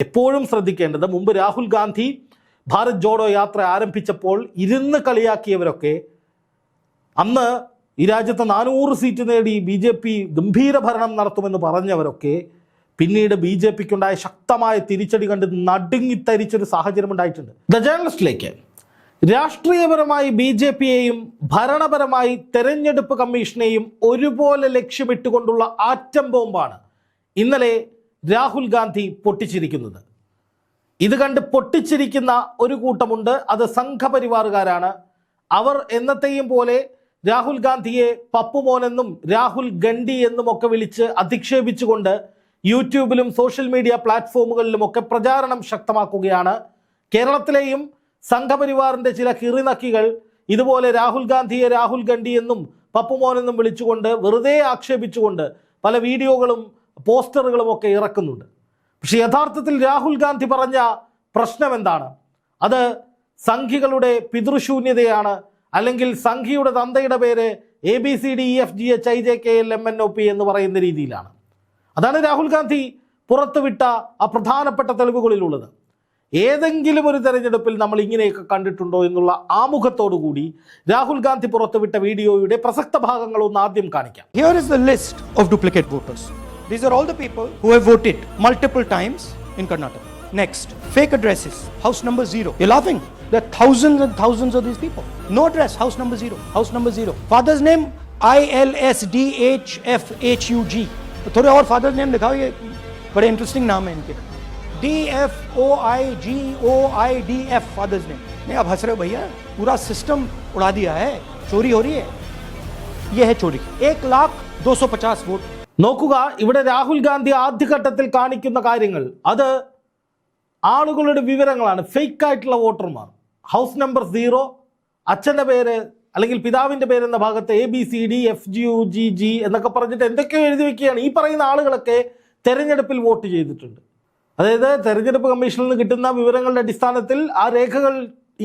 എപ്പോഴും ശ്രദ്ധിക്കേണ്ടത് മുമ്പ് രാഹുൽ ഗാന്ധി ഭാരത് ജോഡോ യാത്ര ആരംഭിച്ചപ്പോൾ ഇരുന്ന് കളിയാക്കിയവരൊക്കെ അന്ന് ഈ രാജ്യത്ത് നാനൂറ് സീറ്റ് നേടി ബി ജെ പി ഗംഭീര ഭരണം നടത്തുമെന്ന് പറഞ്ഞവരൊക്കെ പിന്നീട് ബി ജെ പിക്കുണ്ടായ ശക്തമായ തിരിച്ചടി കണ്ട് നടുങ്ങിത്തരിച്ചൊരു സാഹചര്യം ഉണ്ടായിട്ടുണ്ട്. ദ ജേർണലിസ്റ്റിലേക്ക് രാഷ്ട്രീയപരമായി ബി ജെ പിയെയും ഭരണപരമായി തെരഞ്ഞെടുപ്പ് കമ്മീഷനെയും ഒരുപോലെ ലക്ഷ്യമിട്ടുകൊണ്ടുള്ള ആറ്റം ബോംബാണ്. ഇന്നലെ രാഹുൽ ഗാന്ധി പൊട്ടിച്ചിരിക്കുന്നത്. ഇത് കണ്ട് പൊട്ടിച്ചിരിക്കുന്ന ഒരു കൂട്ടമുണ്ട്. അത് സംഘപരിവാറുകാരാണ്. അവർ എന്നത്തെയും പോലെ രാഹുൽ ഗാന്ധിയെ പപ്പുമോനെന്നും രാഹുൽ ഗണ്ഡി എന്നും ഒക്കെ വിളിച്ച് അധിക്ഷേപിച്ചുകൊണ്ട് യൂട്യൂബിലും സോഷ്യൽ മീഡിയ പ്ലാറ്റ്ഫോമുകളിലുമൊക്കെ പ്രചാരണം ശക്തമാക്കുകയാണ്. കേരളത്തിലെയും സംഘപരിവാറിന്റെ ചില കിറിനക്കികൾ ഇതുപോലെ രാഹുൽ ഗാന്ധിയെ രാഹുൽ ഗണ്ഡി എന്നും പപ്പുമോനെന്നും വിളിച്ചുകൊണ്ട് വെറുതെ ആക്ഷേപിച്ചുകൊണ്ട് പല വീഡിയോകളും പോസ്റ്ററുകളും ഒക്കെ ഇറക്കുന്നുണ്ട്. പക്ഷെ യഥാർത്ഥത്തിൽ രാഹുൽ ഗാന്ധി പറഞ്ഞ പ്രശ്നം എന്താണ് അത് സംഘികളുടെ പിതൃശൂന്യതയാണ് അല്ലെങ്കിൽ സംഘിയുടെ തന്തയുടെ പേര് A B C D E F G H I J K L M N O P എന്ന് പറയുന്ന രീതിയിലാണ്. അതാണ് രാഹുൽ ഗാന്ധി പുറത്തുവിട്ട ആ പ്രധാനപ്പെട്ട തെളിവുകളിലുള്ളത്. ഏതെങ്കിലും ഒരു തെരഞ്ഞെടുപ്പിൽ നമ്മൾ ഇങ്ങനെയൊക്കെ കണ്ടിട്ടുണ്ടോ എന്നുള്ള ആമുഖത്തോടു കൂടി രാഹുൽ ഗാന്ധി പുറത്തുവിട്ട വീഡിയോയുടെ പ്രസക്ത ഭാഗങ്ങൾ ഒന്ന് ആദ്യം കാണിക്കാം. Here is the list of duplicate voters. These are all the people who have voted multiple times in Karnataka. Next, fake addresses, house number zero. You're laughing? There are thousands and thousands of these people. No address, house number zero, house number zero. Father's name I L S D H F H U G. थोड़े और father's name दिखाओ ये बड़े interesting नाम है इनके D F O I G O I D F father's name नहीं आप हंस रहे हो भैया पूरा सिस्टम उड़ा दिया है चोरी हो रही है ये है चोरी एक लाख दो सौ पचास वोट നോക്കുക ഇവിടെ രാഹുൽ ഗാന്ധി ആദ്യഘട്ടത്തിൽ കാണിക്കുന്ന കാര്യങ്ങൾ. അത് ആളുകളുടെ വിവരങ്ങളാണ്. ഫേക്ക് ആയിട്ടുള്ള വോട്ടർമാർ. ഹൗസ് നമ്പർ സീറോ അച്ഛന്റെ പേര് അല്ലെങ്കിൽ പിതാവിന്റെ പേര് എന്ന ഭാഗത്ത് A B C D F G U G G എന്നൊക്കെ പറഞ്ഞിട്ട് എന്തൊക്കെയോ എഴുതി വെക്കുകയാണ്. ഈ പറയുന്ന ആളുകളൊക്കെ തെരഞ്ഞെടുപ്പിൽ വോട്ട് ചെയ്തിട്ടുണ്ട്. അതായത് തെരഞ്ഞെടുപ്പ് കമ്മീഷനിൽ നിന്ന് കിട്ടുന്ന വിവരങ്ങളുടെ അടിസ്ഥാനത്തിൽ ആ രേഖകൾ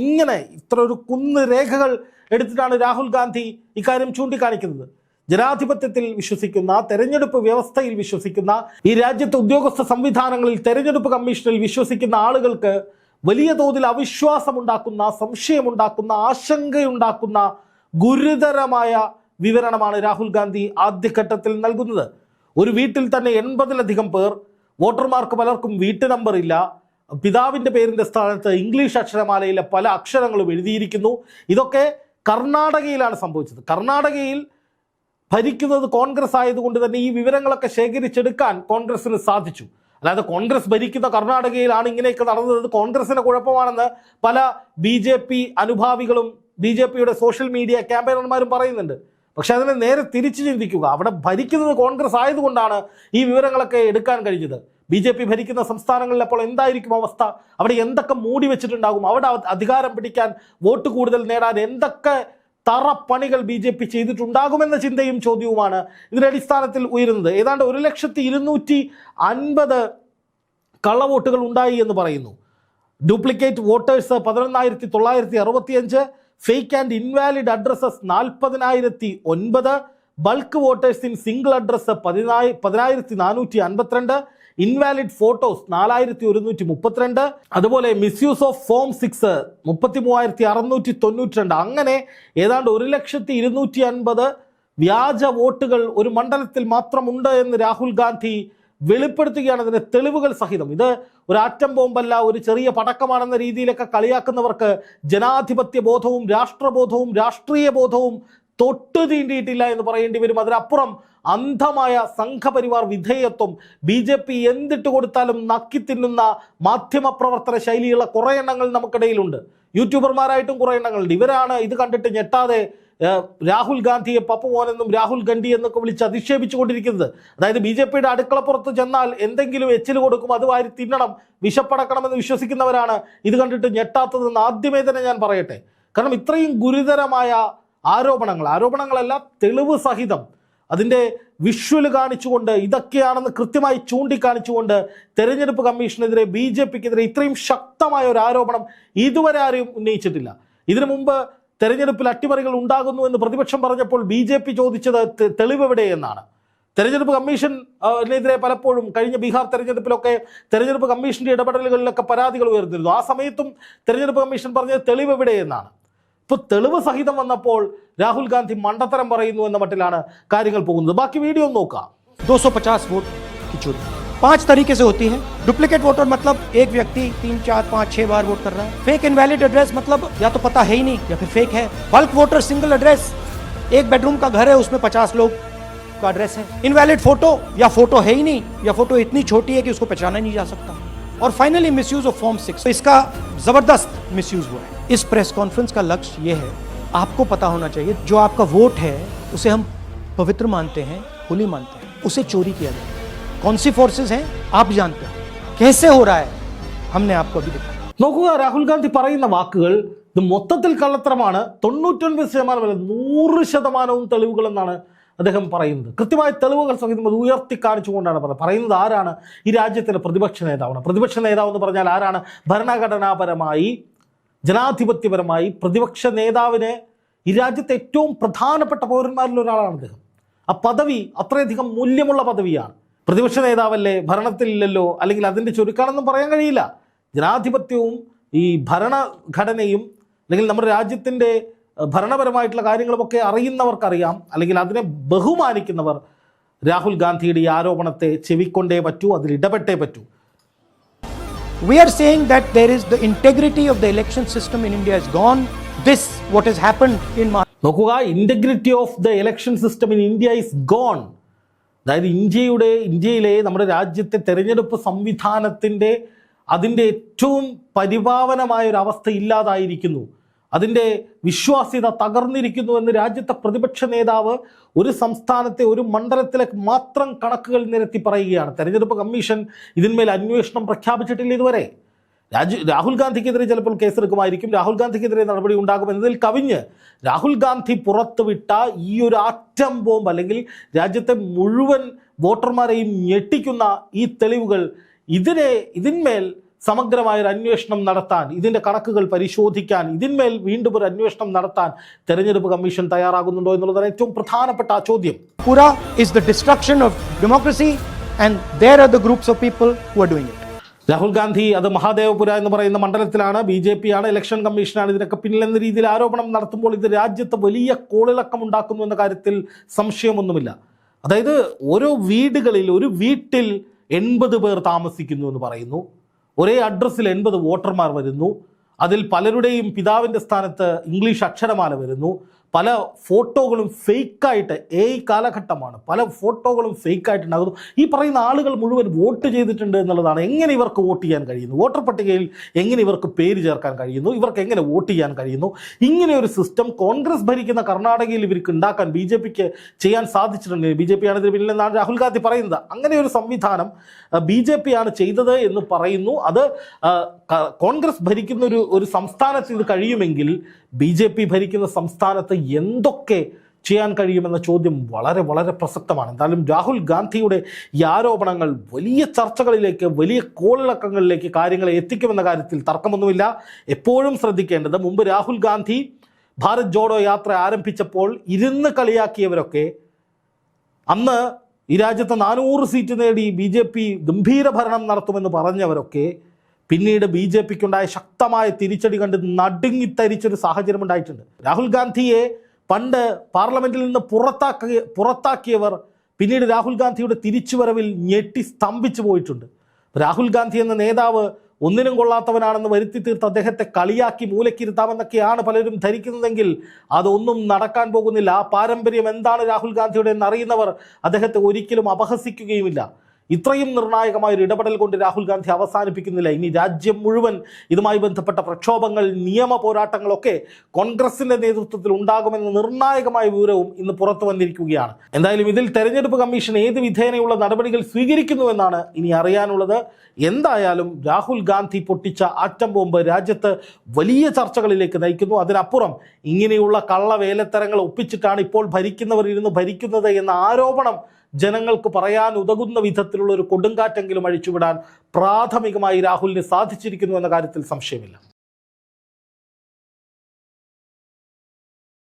ഇങ്ങനെ ഇത്ര ഒരു കുന്ന് രേഖകൾ എടുത്തിട്ടാണ് രാഹുൽ ഗാന്ധി ഇക്കാര്യം ചൂണ്ടിക്കാണിക്കുന്നത്. ജനാധിപത്യത്തിൽ വിശ്വസിക്കുന്ന തെരഞ്ഞെടുപ്പ് വ്യവസ്ഥയിൽ വിശ്വസിക്കുന്ന ഈ രാജ്യത്തെ ഉദ്യോഗസ്ഥ സംവിധാനങ്ങളിൽ തെരഞ്ഞെടുപ്പ് കമ്മീഷനിൽ വിശ്വസിക്കുന്ന ആളുകൾക്ക് വലിയ തോതിൽ അവിശ്വാസമുണ്ടാക്കുന്ന സംശയമുണ്ടാക്കുന്ന ആശങ്കയുണ്ടാക്കുന്ന ഗുരുതരമായ വിവരണമാണ് രാഹുൽ ഗാന്ധി ആദ്യഘട്ടത്തിൽ നൽകുന്നത്. ഒരു വീട്ടിൽ തന്നെ എൺപതിലധികം പേർ വോട്ടർമാർക്ക് പലർക്കും വീട്ടു ഇല്ല. പിതാവിന്റെ പേരിന്റെ സ്ഥാനത്ത് ഇംഗ്ലീഷ് അക്ഷരമാലയിലെ പല അക്ഷരങ്ങളും എഴുതിയിരിക്കുന്നു. ഇതൊക്കെ കർണാടകയിലാണ് സംഭവിച്ചത്. കർണാടകയിൽ ഭരിക്കുന്നത് കോൺഗ്രസ് ആയതുകൊണ്ട് തന്നെ ഈ വിവരങ്ങളൊക്കെ ശേഖരിച്ചെടുക്കാൻ കോൺഗ്രസിന് സാധിച്ചു. അല്ലാതെ കോൺഗ്രസ് ഭരിക്കുന്ന കർണാടകയിലാണ് ഇങ്ങനെയൊക്കെ നടന്നത്. കോൺഗ്രസിന് കുഴപ്പമാണെന്ന് പല ബി ജെ പി അനുഭാവികളും ബി ജെ പിയുടെ സോഷ്യൽ മീഡിയ ക്യാമ്പയിനർമാരും പറയുന്നുണ്ട്. പക്ഷെ അതിനെ നേരെ തിരിച്ചു ചിന്തിക്കുക. അവിടെ ഭരിക്കുന്നത് കോൺഗ്രസ് ആയതുകൊണ്ടാണ് ഈ വിവരങ്ങളൊക്കെ എടുക്കാൻ കഴിഞ്ഞത്. ബി ജെ പി ഭരിക്കുന്ന സംസ്ഥാനങ്ങളിൽ അപ്പോൾ എന്തായിരിക്കും അവസ്ഥ? അവിടെ എന്തൊക്കെ മൂടി വെച്ചിട്ടുണ്ടാകും അവിടെ അധികാരം പിടിക്കാൻ വോട്ട് കൂടുതൽ നേടാൻ എന്തൊക്കെ തറപ്പണികൾ ബി ജെ പി ചെയ്തിട്ടുണ്ടാകുമെന്ന ചിന്തയും ചോദ്യവുമാണ് ഇതിന്റെ അടിസ്ഥാനത്തിൽ ഉയരുന്നത്. ഏതാണ്ട് ഒരു ലക്ഷത്തി ഇരുന്നൂറ്റി അൻപത് കള്ളവോട്ടുകൾ ഉണ്ടായി എന്ന് പറയുന്നു. ഡ്യൂപ്ലിക്കേറ്റ് വോട്ടേഴ്സ് പതിനൊന്നായിരത്തി തൊള്ളായിരത്തി അറുപത്തിയഞ്ച് ഫേക്ക് ആൻഡ് ഇൻവാലിഡ് അഡ്രസ്സസ് നാൽപ്പതിനായിരത്തി ഒൻപത് bulk voters in single address പതിനായി പതിനായിരത്തി നാനൂറ്റി അൻപത്തിരണ്ട് ഇൻവാലിഡ് ഫോട്ടോസ് നാലായിരത്തി ഒരുന്നൂറ്റി മുപ്പത്തിരണ്ട് അതുപോലെ മിസ്യൂസ് ഓഫ് ഫോം സിക്സ് മുപ്പത്തി മൂവായിരത്തി അറുന്നൂറ്റി തൊണ്ണൂറ്റി രണ്ട് അങ്ങനെ ഏതാണ്ട് ഒരു ലക്ഷത്തി ഇരുന്നൂറ്റി അൻപത് വ്യാജ വോട്ടുകൾ ഒരു മണ്ഡലത്തിൽ മാത്രമുണ്ട് എന്ന് രാഹുൽ ഗാന്ധി വെളിപ്പെടുത്തുകയാണ് അതിന് തെളിവുകൾ സഹിതം. ഇത് ഒരു ആറ്റം ബോംബല്ല ഒരു ചെറിയ പടക്കമാണെന്ന രീതിയിലൊക്കെ കളിയാക്കുന്നവർക്ക് ജനാധിപത്യ ബോധവും രാഷ്ട്രബോധവും രാഷ്ട്രീയ ബോധവും തൊട്ടു തീണ്ടിയിട്ടില്ല എന്ന് പറയേണ്ടി വരും. അതിനപ്പുറം അന്ധമായ സംഘപരിവാർ വിധേയത്വം ബി ജെ പി എന്തിട്ട് കൊടുത്താലും നക്കി തിന്നുന്ന മാധ്യമപ്രവർത്തന ശൈലിയുള്ള കുറേ എണ്ണങ്ങൾ നമുക്കിടയിലുണ്ട്. യൂട്യൂബർമാരായിട്ടും കുറേ എണ്ണങ്ങളുണ്ട്. ഇവരാണ് ഇത് കണ്ടിട്ട് ഞെട്ടാതെ രാഹുൽ ഗാന്ധിയെ പപ്പുമോനെന്നും രാഹുൽ ഗണ്ഡി എന്നൊക്കെ വിളിച്ച് അധിക്ഷേപിച്ചു കൊണ്ടിരിക്കുന്നത് അതായത് ബി ജെ പിയുടെ അടുക്കളപ്പുറത്ത് ചെന്നാൽ എന്തെങ്കിലും എച്ചിൽ കൊടുക്കും അത് വാരി തിന്നണം വിശപ്പടക്കണമെന്ന് വിശ്വസിക്കുന്നവരാണ് ഇത് കണ്ടിട്ട് ഞെട്ടാത്തതെന്ന് ആദ്യമേ തന്നെ ഞാൻ പറയട്ടെ. കാരണം ഇത്രയും ഗുരുതരമായ ആരോപണങ്ങൾ ആരോപണങ്ങളല്ല തെളിവ് സഹിതം അതിന്റെ വിഷ്വൽ കാണിച്ചുകൊണ്ട് ഇതൊക്കെയാണെന്ന് കൃത്യമായി ചൂണ്ടിക്കാണിച്ചുകൊണ്ട് തെരഞ്ഞെടുപ്പ് കമ്മീഷനെതിരെ ബി ജെ പിക്കെതിരെ ഇത്രയും ശക്തമായ ഒരു ആരോപണം ഇതുവരെ ആരെയും ഉന്നയിച്ചിട്ടില്ല. ഇതിനു മുമ്പ് തെരഞ്ഞെടുപ്പിൽ അട്ടിമറികൾ ഉണ്ടാകുന്നു എന്ന് പ്രതിപക്ഷം പറഞ്ഞപ്പോൾ ബി ജെ പി ചോദിച്ചത് തെളിവെവിടെ എന്നാണ്. തെരഞ്ഞെടുപ്പ് കമ്മീഷൻ ആ, നെതിരെ പലപ്പോഴും കഴിഞ്ഞ ബീഹാർ തെരഞ്ഞെടുപ്പിലൊക്കെ തെരഞ്ഞെടുപ്പ് കമ്മീഷന്റെ ഇടപെടലുകളിലൊക്കെ പരാതികൾ ഉയർന്നിരുന്നു. ആ സമയത്തും തെരഞ്ഞെടുപ്പ് കമ്മീഷൻ പറഞ്ഞത് തെളിവ് എവിടെ എന്നാണ്. ഇപ്പോൾ തെളിവ് സഹിതം വന്നപ്പോൾ രാഹുൽ ഗാന്ധി മണ്ടത്തരം പറയുന്നു എന്ന മട്ടിലാണ് കാര്യങ്ങൾ പോകുന്നത് ബാക്കി വീഡിയോ ഒന്ന് നോക്കാം 250 वोट की चोरी पांच तरीके से होती है डुप्लीकेट वोटर मतलब एक व्यक्ति तीन चार पाँच छह बार वोट कर रहा है फेक इनवैलिड एड्रेस मतलब या तो पता है ही नहीं या फिर फेक है बल्क वोटर सिंगल एड्रेस एक बेडरूम का घर है उसमें पचास लोग का एड्रेस है इनवैलिड फोटो या फोटो है ही नहीं या फोटो इतनी छोटी है कि उसको पहचाना नहीं जा सकता और finally misuse of form six तो इसका जबरदस्त मिसयूज हुआ है इस प्रेस कॉन्फ्रेंस का लक्ष्य ये है आपको पता होना चाहिए जो आपका वोट है उसे हम पवित्र मानते हैं होली मानते हैं उसे चोरी किया जाए कौन सी फोर्सेस हैं आप जानते हैं कैसे हो रहा है हमने आपको अभी दिखाया നോക്കുക രാഹുൽ ഗാന്ധി പറയുന്ന വാക്കുകൾ ഇത് മൊത്തത്തിൽ കള്ളത്തരമാണ് തൊണ്ണൂറ്റൊൻപത് ശതമാനമല്ല നൂറ് ശതമാനവും തെളിവുകൾ എന്നാണ് അദ്ദേഹം പറയുന്നത് കൃത്യമായ തെളിവുകൾ സഹിതം അത് ഉയർത്തി കാണിച്ചുകൊണ്ടാണ് പറയുന്നത് പറയുന്നത് ആരാണ് ഈ രാജ്യത്തിൻ്റെ പ്രതിപക്ഷ നേതാവാണ് പ്രതിപക്ഷ നേതാവ് എന്ന് പറഞ്ഞാൽ ആരാണ് ഭരണഘടനാപരമായി ജനാധിപത്യപരമായി പ്രതിപക്ഷ നേതാവിനെ ഈ രാജ്യത്തെ ഏറ്റവും പ്രധാനപ്പെട്ട പൗരന്മാരിൽ ഒരാളാണ് അദ്ദേഹം. ആ പദവി അത്രയധികം മൂല്യമുള്ള പദവിയാണ്. പ്രതിപക്ഷ നേതാവല്ലേ? ഭരണത്തിലില്ലല്ലോ? അല്ലെങ്കിൽ അതിന്റെ ചുരുക്കാണെന്നും പറയാൻ കഴിയില്ല. ജനാധിപത്യവും ഈ ഭരണഘടനയും അല്ലെങ്കിൽ നമ്മുടെ രാജ്യത്തിന്റെ ഭരണപരമായിട്ടുള്ള കാര്യങ്ങളുമൊക്കെ അറിയുന്നവർക്കറിയാം. അല്ലെങ്കിൽ അതിനെ ബഹുമാനിക്കുന്നവർ രാഹുൽ ഗാന്ധിയുടെ ഈ ആരോപണത്തെ ചെവിക്കൊണ്ടേ പറ്റൂ അതിൽ ഇടപെട്ടേ പറ്റൂ. We are saying that there is the integrity of the election system in India is gone. This, what has happened in March. നോക്കുക integrity of the election system in India is gone അതായത് ഇന്ത്യയുടെ ഇന്ത്യയിലെ നമ്മുടെ രാജ്യത്തെ തെരഞ്ഞെടുപ്പ് സംവിധാനത്തിന്റെ അതിന്റെ ഏറ്റവും പരിപാവനമായ ഒരു അവസ്ഥ ഇല്ലാതായിരിക്കുന്നു അതിന്റെ വിശ്വാസ്യത തകർന്നിരിക്കുന്നു എന്ന് രാജ്യത്തെ പ്രതിപക്ഷ നേതാവ് ഒരു സംസ്ഥാനത്തെ ഒരു മണ്ഡലത്തിലെ മാത്രം കണക്കുകൾ നിരത്തി പറയുകയാണ്. തെരഞ്ഞെടുപ്പ് കമ്മീഷൻ ഇതിന്മേൽ അന്വേഷണം പ്രഖ്യാപിച്ചിട്ടില്ല ഇതുവരെ. രാജു രാഹുൽ ഗാന്ധിക്കെതിരെ ചിലപ്പോൾ കേസെടുക്കുമായിരിക്കും. രാഹുൽ ഗാന്ധിക്കെതിരെ നടപടി ഉണ്ടാകും എന്നതിൽ കവിഞ്ഞ് രാഹുൽ ഗാന്ധി പുറത്തുവിട്ട ഈ ഒരു ആറ്റം ബോംബ് അല്ലെങ്കിൽ രാജ്യത്തെ മുഴുവൻ വോട്ടർമാരെയും ഞെട്ടിക്കുന്ന ഈ തെളിവുകൾ ഇതിനെ ഇതിന്മേൽ സമഗ്രമായ ഒരു അന്വേഷണം നടത്താൻ ഇതിന്റെ കണക്കുകൾ പരിശോധിക്കാൻ ഇതിന്മേൽ വീണ്ടും ഒരു അന്വേഷണം നടത്താൻ തെരഞ്ഞെടുപ്പ് കമ്മീഷൻ തയ്യാറാകുന്നുണ്ടോ എന്നുള്ളതാണ് ഏറ്റവും പ്രധാനപ്പെട്ട ആ ചോദ്യം. പുര is the destruction of democracy and there are the groups of people who are doing it Rahul Gandhi അത് മഹാദേവപുര എന്ന് പറയുന്ന മണ്ഡലത്തിലാണ് ബി ജെ പി ആണ് ഇലക്ഷൻ കമ്മീഷനാണ് ഇതിനൊക്കെ പിന്നിൽ എന്ന രീതിയിൽ ആരോപണം നടത്തുമ്പോൾ ഇത് രാജ്യത്ത് വലിയ കോളിളക്കം ഉണ്ടാക്കുന്നു എന്ന കാര്യത്തിൽ സംശയമൊന്നുമില്ല. അതായത് ഓരോ വീടുകളിൽ ഒരു വീട്ടിൽ എൺപത് പേർ താമസിക്കുന്നു എന്ന് പറയുന്നു. ഒരേ അഡ്രസ്സിൽ എൺപത് വോട്ടർമാർ വരുന്നു. അതിൽ പലരുടെയും പിതാവിന്റെ സ്ഥാനത്ത് ഇംഗ്ലീഷ് അക്ഷരമാല വരുന്നു. പല ഫോട്ടോകളും ഫേക്കായിട്ട് ഏ കാലഘട്ടമാണ് പല ഫോട്ടോകളും ഫേക്കായിട്ടുണ്ടാകുന്നു ഈ പറയുന്ന ആളുകൾ മുഴുവൻ വോട്ട് ചെയ്തിട്ടുണ്ട് എന്നുള്ളതാണ് എങ്ങനെ ഇവർക്ക് വോട്ട് ചെയ്യാൻ കഴിയുന്നു? വോട്ടർ പട്ടികയിൽ എങ്ങനെ ഇവർക്ക് പേര് ചേർക്കാൻ കഴിയുന്നു? ഇവർക്ക് എങ്ങനെ വോട്ട് ചെയ്യാൻ കഴിയുന്നു? ഇങ്ങനെ ഒരു സിസ്റ്റം കോൺഗ്രസ് ഭരിക്കുന്ന കർണാടകയിൽ ഇവർക്ക് ഉണ്ടാക്കാൻ ബി ജെ പിക്ക് ചെയ്യാൻ സാധിച്ചിട്ടുണ്ട്. ബി ജെ പി ആണ് ഇതിന് പിന്നിലെന്നാണ് രാഹുൽ ഗാന്ധി പറയുന്നത്. അങ്ങനെ ഒരു സംവിധാനം ബി ജെ പി ആണ് ചെയ്തത് എന്ന് പറയുന്നു. അത് കോൺഗ്രസ് ഭരിക്കുന്ന ഒരു ഒരു സംസ്ഥാനത്ത് ഇത് കഴിയുമെങ്കിൽ ബി ജെ പി ഭരിക്കുന്ന സംസ്ഥാനത്ത് എന്തൊക്കെ ചെയ്യാൻ കഴിയുമെന്ന ചോദ്യം വളരെ വളരെ പ്രസക്തമാണ്. എന്തായാലും രാഹുൽ ഗാന്ധിയുടെ ഈ ആരോപണങ്ങൾ വലിയ ചർച്ചകളിലേക്ക് വലിയ കോളിളക്കങ്ങളിലേക്ക് കാര്യങ്ങളെ എത്തിക്കുമെന്ന കാര്യത്തിൽ തർക്കമൊന്നുമില്ല. എപ്പോഴും ശ്രദ്ധിക്കേണ്ടത് മുമ്പ് രാഹുൽ ഗാന്ധി ഭാരത് ജോഡോ യാത്ര ആരംഭിച്ചപ്പോൾ ഇരുന്ന് കളിയാക്കിയവരൊക്കെ അന്ന് ഈ രാജ്യത്ത് നാനൂറ് സീറ്റ് നേടി ബി ഗംഭീര ഭരണം നടത്തുമെന്ന് പറഞ്ഞവരൊക്കെ പിന്നീട് ബി ജെ പിക്കുണ്ടായ ശക്തമായ തിരിച്ചടി കണ്ട് നടുങ്ങിത്തരിച്ചൊരു സാഹചര്യം ഉണ്ടായിട്ടുണ്ട്. രാഹുൽ ഗാന്ധിയെ പണ്ട് പാർലമെന്റിൽ നിന്ന് പുറത്താക്കിയ പുറത്താക്കിയവർ പിന്നീട് രാഹുൽ ഗാന്ധിയുടെ തിരിച്ചുവരവിൽ ഞെട്ടി സ്തംഭിച്ചു പോയിട്ടുണ്ട്. രാഹുൽ ഗാന്ധി എന്ന നേതാവ് ഒന്നിനും കൊള്ളാത്തവനാണെന്ന് വരുത്തി തീർത്ത് അദ്ദേഹത്തെ കളിയാക്കി മൂലക്കിരുത്താമെന്നൊക്കെയാണ് പലരും ധരിക്കുന്നതെങ്കിൽ അതൊന്നും നടക്കാൻ പോകുന്നില്ല. ആ പാരമ്പര്യം എന്താണ് രാഹുൽ ഗാന്ധിയുടെ എന്നറിയുന്നവർ അദ്ദേഹത്തെ ഒരിക്കലും അപഹസിക്കുകയുമില്ല. ഇത്രയും നിർണായകമായ ഒരു ഇടപെടൽ കൊണ്ട് രാഹുൽ ഗാന്ധി അവസാനിപ്പിക്കുന്നില്ല. ഇനി രാജ്യം മുഴുവൻ ഇതുമായി ബന്ധപ്പെട്ട പ്രക്ഷോഭങ്ങൾ നിയമ പോരാട്ടങ്ങളൊക്കെ കോൺഗ്രസിന്റെ നേതൃത്വത്തിൽ ഉണ്ടാകുമെന്ന നിർണായകമായ വിവരവും ഇന്ന് പുറത്തു വന്നിരിക്കുകയാണ്. എന്തായാലും ഇതിൽ തെരഞ്ഞെടുപ്പ് കമ്മീഷൻ ഏത് വിധേനയുള്ള നടപടികൾ സ്വീകരിക്കുന്നുവെന്നാണ് ഇനി അറിയാനുള്ളത്. എന്തായാലും രാഹുൽ ഗാന്ധി പൊട്ടിച്ച ആറ്റം ബോംബ് രാജ്യത്ത് വലിയ ചർച്ചകളിലേക്ക് നയിക്കുന്നു. അതിനപ്പുറം ഇങ്ങനെയുള്ള കള്ളവേലത്തരങ്ങൾ ഒപ്പിച്ചിട്ടാണ് ഇപ്പോൾ ഭരിക്കുന്നവർ ഇരുന്ന് ഭരിക്കുന്നത് എന്ന ആരോപണം ജനങ്ങൾക്ക് പറയാൻ ഉതകുന്ന വിധത്തിലുള്ള ഒരു കൊടുങ്കാറ്റെങ്കിലും അഴിച്ചുവിടാൻ പ്രാഥമികമായി രാഹുലിന് സാധിച്ചിരിക്കുന്നു എന്ന കാര്യത്തിൽ സംശയമില്ല.